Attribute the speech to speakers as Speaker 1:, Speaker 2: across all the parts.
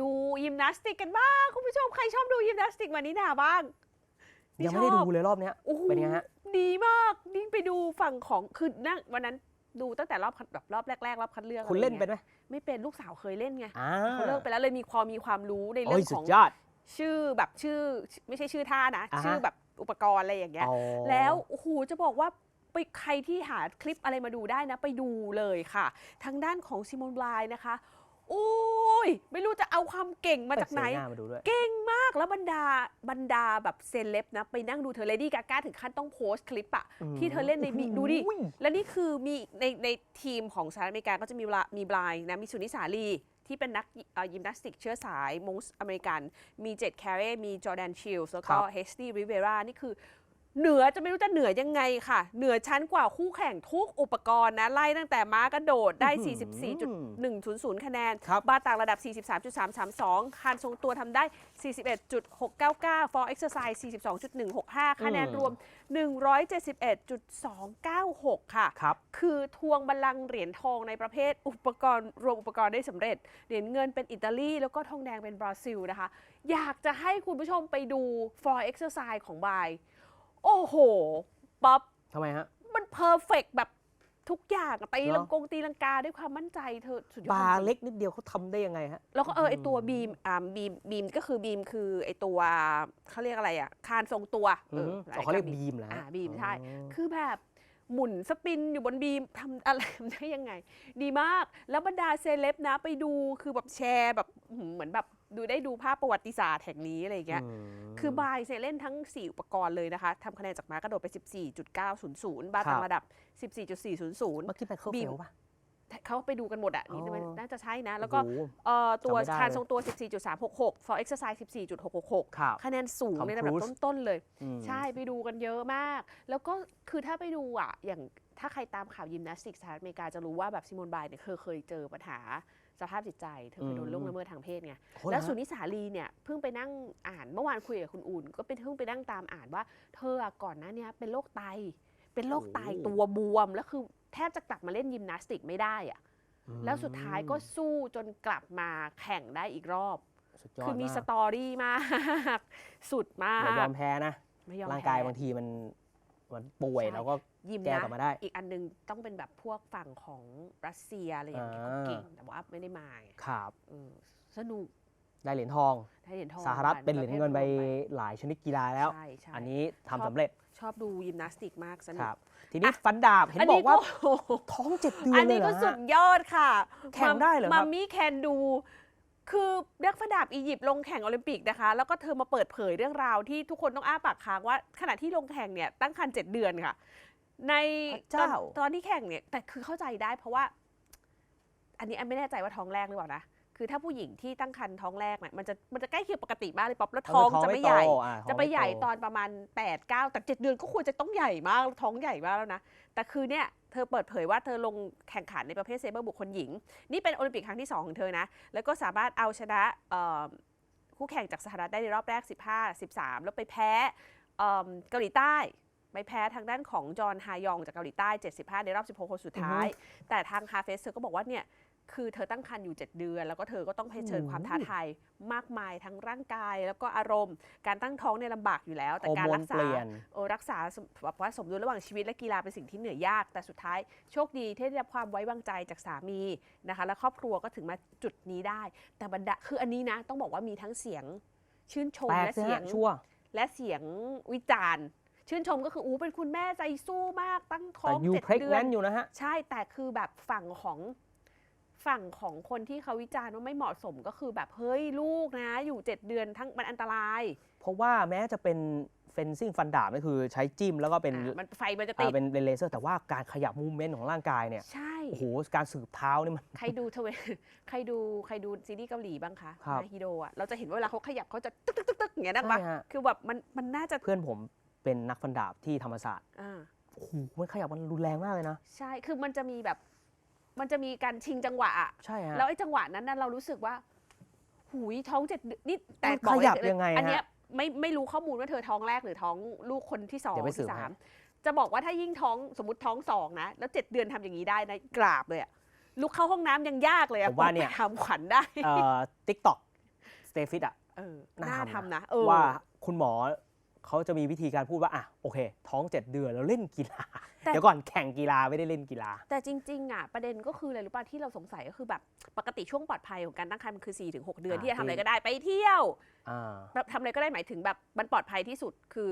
Speaker 1: ดูยิมนาสติกกันบ้างคุณผู้ชมใครชอบดูยิมนาสติกมานิดาบ้าง
Speaker 2: ยังไม่ได้
Speaker 1: ชอบ
Speaker 2: ดูเลยรอบเนี้ย
Speaker 1: โอ้โห
Speaker 2: เป็นไงฮะ
Speaker 1: ดีมากนิ่งไปดูฝั่งของคือนั่งวันนั้นดูตั้งแต่รอบคัดแบบรอบแรกๆรอบคัดเลือก
Speaker 2: คุณเล่น
Speaker 1: อะไร
Speaker 2: เป็น
Speaker 1: งี้ย
Speaker 2: ไหม
Speaker 1: ไม่เป็นลูกสาวเคยเล่นไง
Speaker 2: อ่า
Speaker 1: เขาเลิกไปแล้วเลยมีความมีความรู้ใน
Speaker 2: โอ้
Speaker 1: เรื่
Speaker 2: ย
Speaker 1: อง
Speaker 2: สุ
Speaker 1: ข
Speaker 2: ด
Speaker 1: อง
Speaker 2: ยอด
Speaker 1: ชื่อแบบชื่อไม่ใช่ชื่อท่านะ
Speaker 2: อ่าฮะ
Speaker 1: ชื่อแบบอุปกรณ์อะไรอย่างเงี้ย
Speaker 2: อ๋อ
Speaker 1: แล้วโอ้โหจะบอกว่าไปใครที่หาคลิปอะไรมาดูได้นะ ไปดูเลยค่ะ ทางด้านของซิมอนบลายนะคะโอ้ยไม่รู้จะเอาความเก่งมาจากไหน
Speaker 2: เอ้ยเสียน้ามาดูด้วย
Speaker 1: เก่งมากแล้วบรรดาบรรดาแบบเซเลบนะ ไปนั่งดูเธอเลดี้กาก้าถึงขั้นต้องโพสต์คลิปอะที่เธอเล่นในมีดูดิ
Speaker 2: อุ้ย
Speaker 1: และนี่คือมีในในทีมของสหรัฐอเมริกาก็จะมีบลามีบลายนะมีสุนิสาลี ที่เป็นนักเอ่อยิมนาสติกเชื้อสายมงส์อเมริกัน มีเจ d แคร์เรมีจอร์แดนชิลส์แล้วก็
Speaker 2: ครับ
Speaker 1: เฮสตี้ริเวรานี่คือ เหนือจะไม่รู้จะเหนือยังไงค่ะ เหนือชั้นกว่าคู่แข่งทุกอุปกรณ์นะไล่ตั้งแต่ม้ากระโดดได้ 44.100 คะแนน
Speaker 2: ครับ
Speaker 1: บาร์ต่างระดับ 43.332คานทรงตัวทำได้ 41.699 for exercise 42.165 คะแนนรวม 171.296 ค่ะ
Speaker 2: ครับ
Speaker 1: คือทวงบัลลังก์เหรียญทองในประเภทอุปกรณ์รวมอุปกรณ์ได้สำเร็จ เหรียญเงินเป็นอิตาลี แล้วก็ทองแดงเป็นบราซิลนะคะ อยากจะให้คุณผู้ชมไปดู for exercise ของบาย โอ้โห ป๊อป
Speaker 2: ทำไมฮะ
Speaker 1: มันเพอร์เฟกแบบทุกอย่างอะตี
Speaker 2: เหรอ
Speaker 1: ลังกงตีลังกาด้วยความมั่นใจเธอสุดยอด
Speaker 2: บาร์
Speaker 1: จริง
Speaker 2: เล็กนิดเดียวเขาทำได้ยังไงฮะ
Speaker 1: แล้วก็เออไอตัวบีมอ่าบีมบีมก็คือบีมคือไอตัวเขาเรียกอะไรอะคานทรงตัวเออ
Speaker 2: ม
Speaker 1: หล
Speaker 2: อ๋อเขาเรียก
Speaker 1: คำ
Speaker 2: บีมเหรอฮะ
Speaker 1: อ่าบีมใช่
Speaker 2: อ๋อ
Speaker 1: คือแบบ หมุนสปินอยู่บนบีมทำอะไรได้ยังไง ดีมากแล้วบรรดาเซเลบนะไปดูคือแบบแชร์แบบอื้อหือเหมือนแบบดูได้ดูภาพประวัติศาสตร์แห่งนี้อะไรอย่างเงี้ย
Speaker 2: ม
Speaker 1: คือบายเซเล่นทั้ง 4 อุปกรณ์เลยนะคะทำคะแนนจากม้ากระโดดไป 14.900 บาร์
Speaker 2: ครั
Speaker 1: ต่า
Speaker 2: บ
Speaker 1: งระดับ 14.400
Speaker 2: เมื่อกี้ไมเคิล
Speaker 1: บี
Speaker 2: เฟ
Speaker 1: ม
Speaker 2: ลป่ะ
Speaker 1: เขาไปดูกันหมดอะนี่
Speaker 2: อ๋อ
Speaker 1: น่าจะใช่นะ แล้วก็
Speaker 2: โอ้โห
Speaker 1: เอ่อตัว
Speaker 2: จำไม่ได้
Speaker 1: คาน
Speaker 2: เลย
Speaker 1: ทรงตัว 14.366 for exercise 14.666
Speaker 2: ครับ
Speaker 1: คะแนนสูง
Speaker 2: Tom
Speaker 1: ในระดับ
Speaker 2: Cruise
Speaker 1: ต้น ๆ เลย
Speaker 2: อืม
Speaker 1: ใช่ไปดูกันเยอะมาก แล้วก็คือถ้าไปดูอะ อย่างถ้าใครตามข่าวยิมนาสติกสหรัฐอเมริกาจะรู้ว่าแบบซิโมนไบล์เนี่ยเคยเคยเจอปัญหาสภาพจิตใจ เธอเคยโดนล่วงละเมิดทางเพศไง
Speaker 2: โอ้โห
Speaker 1: แล้ว
Speaker 2: เหรอ
Speaker 1: สุ
Speaker 2: ฮะ
Speaker 1: นิสาลีเนี่ยเพิ่งไปนั่งอ่านเมื่อวานคุยกับคุณอุ่น ก็เป็นเพิ่งไปนั่งตามอ่านว่า เธออะก่อนหน้าเนี้ยเป็นโรคไต เป็นโรคไตตัวบวม แล้วคือแทบจะกลับมาเล่นยิมนาสติกไม่ได้อะแล้วสุดท้ายก็สู้จนกลับมาแข่งได้อีกรอบ
Speaker 2: สุดยอด
Speaker 1: คือมีา
Speaker 2: ก
Speaker 1: สตอรี่มาก สุดมา
Speaker 2: อย่ายอกมแพ้นะ
Speaker 1: ไม่ยอม
Speaker 2: ร่างกาย
Speaker 1: แพ้
Speaker 2: บางทีมันมันป่วย
Speaker 1: ใช่
Speaker 2: แล้วก็
Speaker 1: ยิม
Speaker 2: แก้
Speaker 1: นะ
Speaker 2: กลับมาได้
Speaker 1: อีกอันหนึงต้องเป็นแบบพวกฝั่งของรัสเซียอะไรอย่างเงี้ย
Speaker 2: อ่า
Speaker 1: เขาเก่งแต่ว่าไม่ได้มาไง
Speaker 2: ครับ
Speaker 1: เออสนุก
Speaker 2: ได้เหรียญทอง
Speaker 1: ได้เหรียญทอง
Speaker 2: สหรัฐ
Speaker 1: กั
Speaker 2: เป็นเหรียญเงินไป
Speaker 1: ระภทรวม
Speaker 2: หลายชนิดกีฬาแล้ว
Speaker 1: ใช่ใช่
Speaker 2: อันนี้ทำ
Speaker 1: ชอบ
Speaker 2: สำเร็จ
Speaker 1: ชอบดูยิมนาสติกมากสนุ
Speaker 2: ค
Speaker 1: ก
Speaker 2: รับทีนี้
Speaker 1: อะ
Speaker 2: ฟันดาบเห็น
Speaker 1: อัน
Speaker 2: บอ
Speaker 1: นี้
Speaker 2: กว่า
Speaker 1: โอ้โห
Speaker 2: ท้องเจ็ดเดือ
Speaker 1: อั
Speaker 2: น
Speaker 1: น
Speaker 2: เลย
Speaker 1: นี้
Speaker 2: เหร
Speaker 1: ก็
Speaker 2: อ
Speaker 1: สุ
Speaker 2: ฮะ
Speaker 1: ดยอดค่ะ
Speaker 2: แข่งได้เหรอครับ
Speaker 1: มัมมี่แคนดู คือนักฟดาบอียิปต์ลงแข่งโอลิมปิกนะคะ แล้วก็เธอมาเปิดเผยเรื่องราวที่ทุกคนต้องอ้าปากค้างว่าขณะที่ลงแข่งเนี่ยตั้งครรภ์เจ็ดเดือนค่ะ ใน
Speaker 2: พระ
Speaker 1: ตอ
Speaker 2: เจ้า
Speaker 1: นตอนที่แข่งเนี่ยแต่คือเข้าใจได้เพราะว่า อันนี้อันไม่แน่ใจว่าท้องแรกหรือเปล่านะ คือถ้าผู้หญิงที่ตั้งครรภ์ท้องแรกเนี่ยมันจะมันจะใกล้เคียงปกติมากเลยป๊อปแล้วท้องจะไม่ใหญ่
Speaker 2: โตอ่ท้อง
Speaker 1: จะไปใหญ่
Speaker 2: ม่โต
Speaker 1: อนประมาณ 8 9 แต่ 7 เดือนก็ควรจะต้องใหญ่มากท้องใหญ่มากแล้วนะ แต่คือเนี่ยเธอเปิดเผยว่าเธอลงแข่งขันในประเภทเซเบอร์บุคคลหญิง นี่เป็นโอลิมปิกครั้งที่ 2 ของเธอนะ แล้วก็สามารถเอาชนะเอ่อคู่แข่งจากสหรัฐได้ในรอบแรก 15 13 แล้วไปแพ้เอิ่มเกาหลีใต้ไปแพ้ทางด้านของจอห์นฮายองจากเกาหลีใต้ 75 ในรอบ 16 คนสุดท้าย แต่ทางฮาเฟสเธอก็บอกว่าเนี่ย คือเธอตั้งครรภ์อยู่ 7 เดือน แล้วก็เธอก็ต้องเผชิญความท้าทายมากมายทั้งร่างกาย แล้วก็อารมณ์ การตั้งท้องเนี่ยลำบากอยู่แล้ว แต่
Speaker 2: ฮอร์
Speaker 1: การ
Speaker 2: โม
Speaker 1: รั
Speaker 2: น
Speaker 1: กษา
Speaker 2: เปลี่ยน
Speaker 1: เออรักษาสมแบบว่าสมดุลระหว่างชีวิตและกีฬาเป็นสิ่งที่เหนื่อยยาก แต่สุดท้ายโชคดีที่ได้รับความไว้วางใจจากสามีนะคะ และครอบครัวก็ถึงมาจุดนี้ได้ แต่บรรดาคืออันนี้นะต้องบอกว่ามีทั้งเสียงชื่นชม
Speaker 2: แปลก
Speaker 1: และ
Speaker 2: สิ
Speaker 1: เสีย
Speaker 2: ฮะ
Speaker 1: ง
Speaker 2: ชั่ว
Speaker 1: และเสียงวิจารณ์ชื่นชมก็คืออู้เป็นคุณแม่ใจสู้มากตั้งท้อ
Speaker 2: แต่
Speaker 1: ง
Speaker 2: ยู
Speaker 1: เจ็ด
Speaker 2: เพล็ก
Speaker 1: เดื
Speaker 2: แน
Speaker 1: อน
Speaker 2: นอยู่นะฮะ
Speaker 1: ใช่แต่คือแบบฝั่งของ ฝั่งของคนที่เขาวิจารณ์ว่าไม่เหมาะสมก็คือแบบเฮ้ยลูกนะ อยู่เจ็ดเดือนทั้งมันอันตราย
Speaker 2: เพราะว่าแม้จะเป็นเฟนซิ่งฟันดาบก็คือใช้จิ้มแล้วก็เป็น
Speaker 1: อะมันไฟมันจะติ
Speaker 2: อ่า
Speaker 1: ด
Speaker 2: เป็นเป็นเลเซอร์ แต่ว่าการขยับมูเมนต์ของร่างกายเนี่ย
Speaker 1: ใช่
Speaker 2: โอ้โหการสืบเท้านี่มัน
Speaker 1: ใครดูทเวใครดูใครดูซีรีส์เกาหลีบ้างคะ
Speaker 2: ครับ
Speaker 1: นาฮิโดอะเราจะเห็นว่าเวลาเขาขยับเขาจะตึกตึกตึกตึกอย่างเงี้ยนะปะ
Speaker 2: ใช่ฮะ
Speaker 1: คือแบบมันมันน่าจะ
Speaker 2: เพื่อนผมเป็นนักฟันดาบที่ธรรมศาสตร์
Speaker 1: อ่า
Speaker 2: โอ้โหมันขยับมันรุนแรงมากเลยนะ
Speaker 1: ใช่ คือมันจะมีแบบ มันจะมีการชิงจังหวะอะ
Speaker 2: ใช่ฮะ
Speaker 1: แล้วไอ้จังหวะนั้นน่ะเรารู้สึกว่า หูยท้องเจ็ดเดือนนี่แต่
Speaker 2: มัน
Speaker 1: บอก
Speaker 2: ขยับ
Speaker 1: เล
Speaker 2: ยังไงฮะ
Speaker 1: อันเนี้ยไม่ไม่รู้ข้อมูลว่าเธอท้องแรกหรือท้องลูกคนที่สอง
Speaker 2: เดี๋ยวไปสื
Speaker 1: ที่
Speaker 2: บ
Speaker 1: สาม
Speaker 2: ให้
Speaker 1: จะบอกว่าถ้ายิ่งท้องสมมติท้องสองนะแล้วเจ็ดเดือนทำอย่างนี้ได้นะกราบเลยอะลุกเข้าห้องน้ำยังยากเลยอะ
Speaker 2: ผมว่าเนี่ย
Speaker 1: ไปทำขวัญได้
Speaker 2: เอ่อทิกตอก stay fit อะ
Speaker 1: เออ
Speaker 2: น่า
Speaker 1: น่า
Speaker 2: ทำนะ
Speaker 1: ทำนะเออ
Speaker 2: ว่าคุณหมอ เขาจะมีวิธีการพูดว่าอะโอเค ท้อง 7 เดือนแล้วเล่นกีฬา
Speaker 1: แต่
Speaker 2: เดี๋ยวก่อนแข่งกีฬาไม่ได้เล่นกีฬา
Speaker 1: แต่จริงๆอะประเด็นก็คืออะไรรู้ป่ะที่เราสงสัยก็คือแบบปกติช่วงปลอดภัยของการตั้งครรภ์มันคือ4-6เดือน
Speaker 2: อ่า
Speaker 1: ที่จะทำอะไร
Speaker 2: ที่
Speaker 1: ก็ได้ไปเที่ยว
Speaker 2: อ่า
Speaker 1: แบบทำอะไรก็ได้หมายถึงแบบมันปลอดภัยที่สุดคือ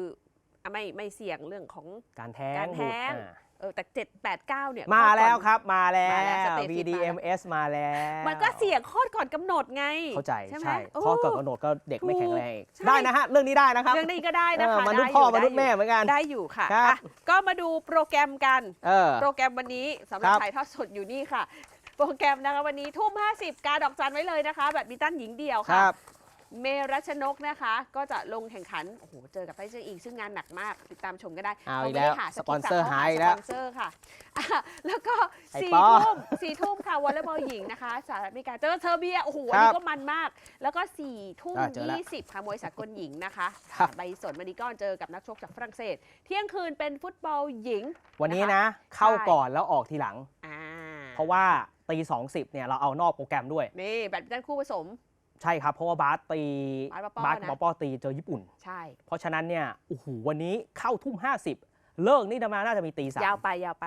Speaker 1: อะไม่ไม่เสี่ยงเรื่องของ
Speaker 2: การแท้ง
Speaker 1: การแท้ง
Speaker 2: บุตรอ่า
Speaker 1: เออแต่7 8 9เนี่ย
Speaker 2: มา
Speaker 1: คลอดก่อน
Speaker 2: แล้วครับมาแล้
Speaker 1: มาแล้ว
Speaker 2: ว
Speaker 1: Stay Fit มาแล้ว
Speaker 2: VDMS มาแล้ว
Speaker 1: มันก็เสี่ยงคลอดก่อนกำหนดไง
Speaker 2: เข้าใจ
Speaker 1: ใช่ไหม
Speaker 2: ใช่
Speaker 1: โอ้
Speaker 2: ข้อเกิดกำหนดก็เด็กไม่แข็งแรงอีก
Speaker 1: ใช่
Speaker 2: ได้นะฮะ เรื่องนี้ได้นะครับ
Speaker 1: เรื่องนี้ก็ได้นะ
Speaker 2: เออ
Speaker 1: คะ
Speaker 2: มนุษย์
Speaker 1: ได้
Speaker 2: พ่อ
Speaker 1: อยู่
Speaker 2: มนุษย์
Speaker 1: ได้
Speaker 2: แม่
Speaker 1: อยู่
Speaker 2: เหมือนกัน
Speaker 1: ได้อยู่ค่ะ
Speaker 2: ครับ
Speaker 1: อะก็มาดูโปรแกรมกัน
Speaker 2: เออ
Speaker 1: โปรแกรมวันนี้สำหรับ
Speaker 2: ครับ
Speaker 1: ถ่ายทอดสดอยู่นี่ค่ะ โปรแกรมนะคะวันนี้ทุ่ม50 กาดอกจันไว้เลยนะคะ แบบมินตันหญิงเดียว
Speaker 2: ค
Speaker 1: ค่ะ
Speaker 2: รับ
Speaker 1: เมรัชนกนะคะ ก็จะลงแข่งขันโอ้โหเจอกับไต้เจิ้งอิงซึ่งงานหนักมากติดตามชมก็ได้
Speaker 2: เอา
Speaker 1: ข
Speaker 2: อีก
Speaker 1: ไม่
Speaker 2: แล้
Speaker 1: ได้
Speaker 2: ว
Speaker 1: หา
Speaker 2: สปอนเซอร์
Speaker 1: ข
Speaker 2: หายอีกแล้ว
Speaker 1: สปอนเซอร์ค่ะอะ แล้วก็
Speaker 2: ไอ้
Speaker 1: สี่
Speaker 2: ปอ
Speaker 1: ทุ่มสี่ทุ่มค่ะวอลเลย์บอลหญิงนะคะสหรัฐอเมริกาเจอเทอร์เบียโอ้โหอัน
Speaker 2: ค
Speaker 1: นี้
Speaker 2: รับ
Speaker 1: ก็มันมาก แล้วก็สี่ทุ่ม
Speaker 2: อะเจอแล้ว
Speaker 1: ยี่สิบค่ะมวยสากลหญิงนะคะ
Speaker 2: ครับ
Speaker 1: ใบสนวันนี้ก็เจอกับนักชกจากฝรั่งเศส เที่ยงคืนเป็นฟุตบอลหญิง
Speaker 2: วันนี้
Speaker 1: นะคะ
Speaker 2: นะเข้า
Speaker 1: ใช่
Speaker 2: ก่อนแล้วออกทีหลัง
Speaker 1: อ่า
Speaker 2: เพราะว่าตีสองสิบเนี่ยเราเอานอกโปรแกรมด้วย
Speaker 1: นี่แบดมินตันคู่ผสม
Speaker 2: ใช่ครับ เพราะว่าบาสตี
Speaker 1: บาสปอปอ
Speaker 2: บาส
Speaker 1: นะ
Speaker 2: ปอปอตีเจอญี่ปุ่น
Speaker 1: ใช่
Speaker 2: เพราะฉะนั้นเนี่ยโอ้โหวันนี้เข้าทุ่ม 50 เลิกนี่ดามาน่าจะมีตีสาม
Speaker 1: ยาวไปยาวไป